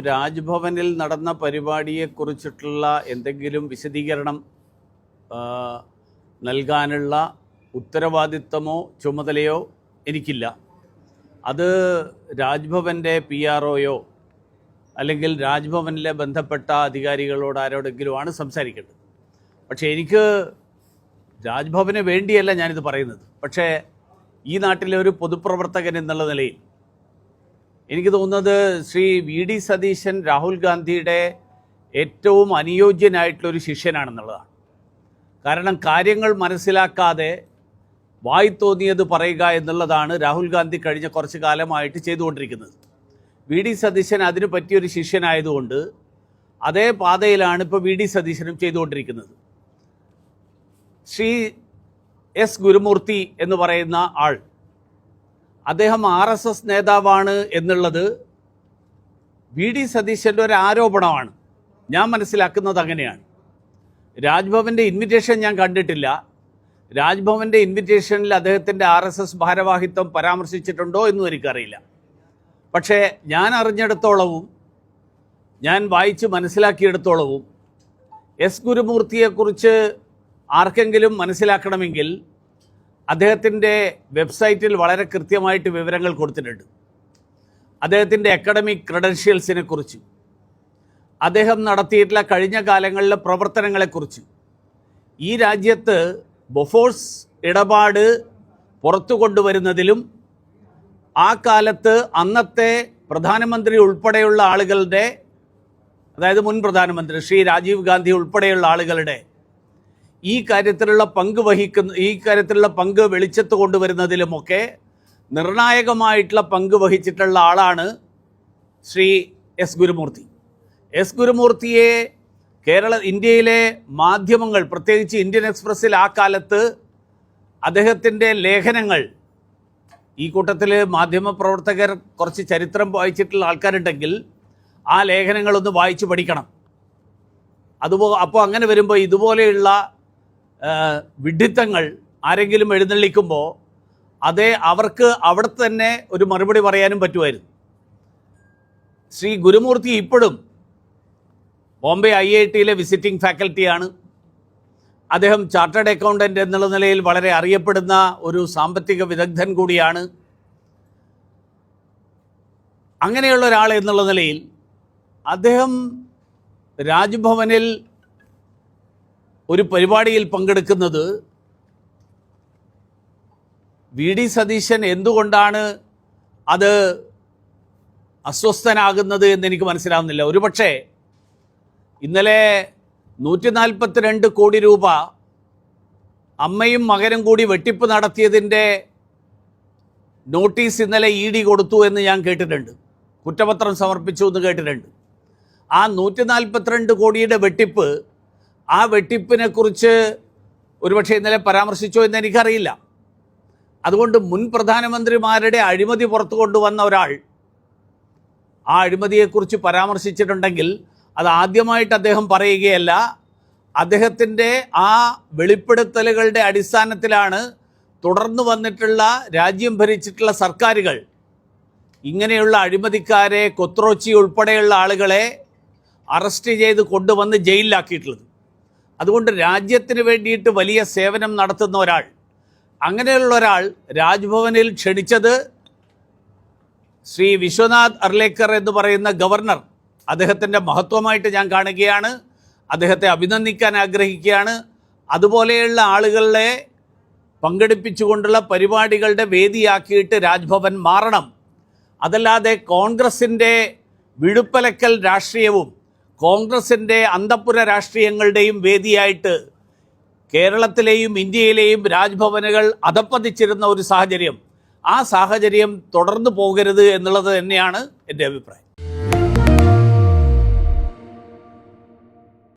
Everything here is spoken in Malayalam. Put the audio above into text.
രാജ്ഭവനിൽ നടന്ന പരിപാടിയെക്കുറിച്ചിട്ടുള്ള എന്തെങ്കിലും വിശദീകരണം നൽകാനുള്ള ഉത്തരവാദിത്തമോ ചുമതലയോ എനിക്കില്ല. അത് രാജ്ഭവന്റെ പി ആർ ഒയോ അല്ലെങ്കിൽ രാജ്ഭവനിലെ ബന്ധപ്പെട്ട അധികാരികളോട് ആരോടെങ്കിലുമാണ് സംസാരിക്കേണ്ടത്. പക്ഷേ എനിക്ക് രാജ്ഭവന് വേണ്ടിയല്ല ഞാനിത് പറയുന്നത്. പക്ഷേ ഈ നാട്ടിലെ ഒരു പൊതുപ്രവർത്തകൻ എന്നുള്ള നിലയിൽ എനിക്ക് തോന്നുന്നത് ശ്രീ വി ഡി സതീശൻ രാഹുൽ ഗാന്ധിയുടെ ഏറ്റവും അനുയോജ്യനായിട്ടുള്ളൊരു ശിഷ്യനാണെന്നുള്ളതാണ്. കാരണം കാര്യങ്ങൾ മനസ്സിലാക്കാതെ വായി തോന്നിയത് പറയുക എന്നുള്ളതാണ് രാഹുൽ ഗാന്ധി കഴിഞ്ഞ കുറച്ച് കാലമായിട്ട് ചെയ്തുകൊണ്ടിരിക്കുന്നത്. വി ഡി സതീശൻ അതിനു പറ്റിയൊരു ശിഷ്യനായതുകൊണ്ട് അതേ പാതയിലാണ് ഇപ്പോൾ വി ഡി സതീശനും ചെയ്തുകൊണ്ടിരിക്കുന്നത്. ശ്രീ എസ് ഗുരുമൂർത്തി എന്ന് പറയുന്ന ആൾ അദ്ദേഹം ആർ എസ് എസ് നേതാവാണ് എന്നുള്ളത് വി ഡി സതീശന്റെ ഒരു ആരോപണമാണ്. ഞാൻ മനസ്സിലാക്കുന്നത് അങ്ങനെയാണ്. രാജ്ഭവന്റെ ഇൻവിറ്റേഷൻ ഞാൻ കണ്ടിട്ടില്ല. രാജ്ഭവന്റെ ഇൻവിറ്റേഷനിൽ അദ്ദേഹത്തിന്റെ ആർ എസ് എസ് ഭാരവാഹിത്വം പരാമർശിച്ചിട്ടുണ്ടോ എന്നും എനിക്കറിയില്ല. പക്ഷേ ഞാൻ അറിഞ്ഞിടത്തോളവും ഞാൻ വായിച്ച് മനസ്സിലാക്കിയെടുത്തോളവും എസ് ഗുരുമൂർത്തിയെക്കുറിച്ച് ആർക്കെങ്കിലും മനസ്സിലാക്കണമെങ്കിൽ അദ്ദേഹത്തിന്റെ വെബ്സൈറ്റിൽ വളരെ കൃത്യമായിട്ട് വിവരങ്ങൾ കൊടുത്തിട്ടുണ്ട്. അദ്ദേഹത്തിന്റെ അക്കാഡമിക് ക്രെഡൻഷ്യൽസിനെ കുറിച്ച് അദ്ദേഹം നടത്തിയിട്ടുള്ള കഴിഞ്ഞ കാലങ്ങളിലെ പ്രവർത്തനങ്ങളെക്കുറിച്ച് ഈ രാജ്യത്ത് ബൊഫോഴ്സ് ഇടപാട് പുറത്തു കൊണ്ടുവരുന്നതിലും ആ കാലത്ത് അന്നത്തെ പ്രധാനമന്ത്രി ഉൾപ്പെടെയുള്ള ആളുകളുടെ അതായത് മുൻ പ്രധാനമന്ത്രി ശ്രീ രാജീവ് ഗാന്ധി ഉൾപ്പെടെയുള്ള ആളുകളുടെ ഈ കാര്യത്തിലുള്ള പങ്ക് വഹിക്കുന്ന ഈ കാര്യത്തിലുള്ള പങ്ക് വെളിച്ചത്ത് കൊണ്ടുവരുന്നതിലുമൊക്കെ നിർണായകമായിട്ടുള്ള പങ്ക് വഹിച്ചിട്ടുള്ള ആളാണ് ശ്രീ എസ് ഗുരുമൂർത്തി. എസ് ഗുരുമൂർത്തിയെ കേരള ഇന്ത്യയിലെ മാധ്യമങ്ങൾ പ്രത്യേകിച്ച് ഇന്ത്യൻ എക്സ്പ്രസ്സിൽ ആ കാലത്ത് അദ്ദേഹത്തിന്റെ ലേഖനങ്ങൾ ഈ കൂട്ടത്തിൽ മാധ്യമപ്രവർത്തകർ കുറച്ച് ചരിത്രം വായിച്ചിട്ടുള്ള ആൾക്കാരുണ്ടെങ്കിൽ ആ ലേഖനങ്ങളൊന്ന് വായിച്ച് പഠിക്കണം. അതുപോ അപ്പോൾ അങ്ങനെ വരുമ്പോൾ ഇതുപോലെയുള്ള ആ, വിഡ്ഢിത്തങ്ങൾ ആരെങ്കിലും എഴുന്നള്ളിക്കുമ്പോൾ അതേ അവർക്ക് അവിടെ തന്നെ ഒരു മറുപടി പറയാനും പറ്റുമായിരുന്നു. ശ്രീ ഗുരുമൂർത്തി ഇപ്പോഴും ബോംബെ ഐ ഐ ടിയിലെ വിസിറ്റിംഗ് ഫാക്കൽറ്റിയാണ്. അദ്ദേഹം ചാർട്ടേഡ് അക്കൗണ്ടന്റ് എന്നുള്ള നിലയിൽ വളരെ അറിയപ്പെടുന്ന ഒരു സാമ്പത്തിക വിദഗ്ധൻ കൂടിയാണ്. അങ്ങനെയുള്ള ഒരാൾ എന്നുള്ള നിലയിൽ അദ്ദേഹം രാജ്ഭവനിൽ ഒരു പരിപാടിയിൽ പങ്കെടുക്കുന്നത് വി ഡി സതീശൻ എന്തുകൊണ്ടാണ് അത് അസ്വസ്ഥനാകുന്നത് എന്ന് എനിക്ക് മനസ്സിലാവുന്നില്ല. ഒരുപക്ഷെ ഇന്നലെ നൂറ്റി നാൽപ്പത്തിരണ്ട് കോടി രൂപ അമ്മയും മകനും കൂടി വെട്ടിപ്പ് നടത്തിയതിന്റെ നോട്ടീസ് ഇന്നലെ ഇ ഡി കൊടുത്തു എന്ന് ഞാൻ കേട്ടിട്ടുണ്ട്. കുറ്റപത്രം സമർപ്പിച്ചു എന്ന് കേട്ടിട്ടുണ്ട്. ആ നൂറ്റി നാൽപ്പത്തിരണ്ട് കോടിയുടെ വെട്ടിപ്പ് ആ വെട്ടിപ്പിനെ കുറിച്ച് ഒരുപക്ഷെ ഇന്നലെ പരാമർശിച്ചോ എന്ന് എനിക്കറിയില്ല. അതുകൊണ്ട് മുൻ പ്രധാനമന്ത്രിമാരുടെ അഴിമതി പുറത്തു കൊണ്ടുവന്ന ഒരാൾ ആ അഴിമതിയെക്കുറിച്ച് പരാമർശിച്ചിട്ടുണ്ടെങ്കിൽ അത് ആദ്യമായിട്ട് അദ്ദേഹം പറയുകയല്ല അദ്ദേഹത്തിന്റെ ആ വെളിപ്പെടുത്തലുകളുടെ അടിസ്ഥാനത്തിലാണ് തുടർന്നു വന്നിട്ടുള്ള രാജ്യം ഭരിച്ചിട്ടുള്ള സർക്കാരുകൾ ഇങ്ങനെയുള്ള അഴിമതിക്കാരെ കൊത്രോച്ചി ഉൾപ്പെടെയുള്ള ആളുകളെ അറസ്റ്റ് ചെയ്ത് കൊണ്ടുവന്ന് ജയിലിലാക്കിയിട്ടുള്ളത്. അതുകൊണ്ട് രാജ്യത്തിന് വേണ്ടിയിട്ട് വലിയ സേവനം നടത്തുന്ന ഒരാൾ. അങ്ങനെയുള്ള ഒരാൾ രാജ്ഭവനിൽ ക്ഷണിച്ചത് ശ്രീ വിശ്വനാഥ് അർലേക്കർ എന്ന് പറയുന്ന ഗവർണർ. അദ്ദേഹത്തിന്റെ മഹത്വമായിട്ട് ഞാൻ കാണുകയാണ്. അദ്ദേഹത്തെ അഭിനന്ദിക്കാൻ ആഗ്രഹിക്കുകയാണ്. അതുപോലെയുള്ള ആളുകളെ പങ്കെടുപ്പിച്ചുകൊണ്ടുള്ള പരിപാടികളുടെ വേദിയാക്കിയിട്ട് രാജ്ഭവൻ മാറണം. അതല്ലാതെ കോൺഗ്രസിന്റെ വിഴുപ്പലക്കൽ രാഷ്ട്രീയവും കോൺഗ്രസിന്റെ അന്തപ്പുര രാഷ്ട്രീയങ്ങളുടെയും വേദിയായിട്ട് കേരളത്തിലെയും ഇന്ത്യയിലെയും രാജ്ഭവനുകൾ അധപ്പതിച്ചിരുന്ന ഒരു സാഹചര്യം. ആ സാഹചര്യം തുടർന്നു പോകരുത് എന്നുള്ളത് തന്നെയാണ് എന്റെ അഭിപ്രായം.